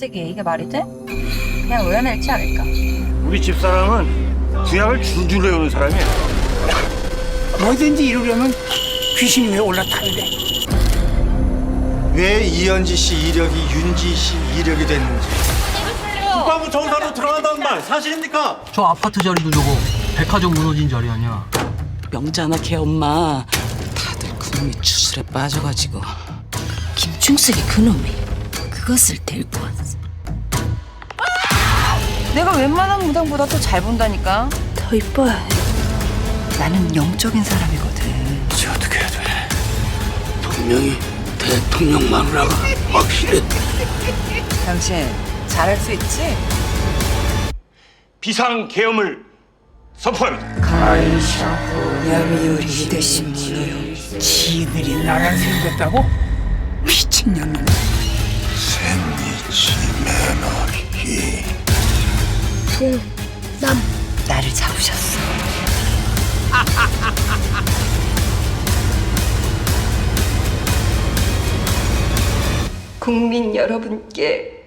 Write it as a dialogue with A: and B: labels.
A: 쓰기 이게 말이 돼? 그냥 의연할지 않을까?
B: 우리 집사람은 구약을 줄줄 외우는 사람이야.
C: 뭐든지 이루려면 귀신이 왜 올라타는데?
D: 왜 이현지 씨 이력이 윤지 씨 이력이 됐는지
B: 국방부 정사로 들어간다는 말 사실입니까?
E: 저 아파트 자리도 저거 백화점 무너진 자리 아니야.
F: 명자나 걔 엄마 다들 그놈이 추술에 빠져가지고
G: 김충석이 그놈이 그것을 왔어.
A: 내가 웬만한 무당보다 더 잘 본다니까.
G: 더 이뻐야 해.
A: 나는 영적인 사람이거든.
C: 이제 어떻게 해야 돼? 분명히 대통령 마누라가 확실해.
A: 당신 잘할 수 있지?
B: 비상 계엄을 선포합니다.
G: 야미요리 대신.
C: 지들이 나를 세우겠다고? 미친년놈.
A: 나를 잡으셨어.
G: 국민 여러분께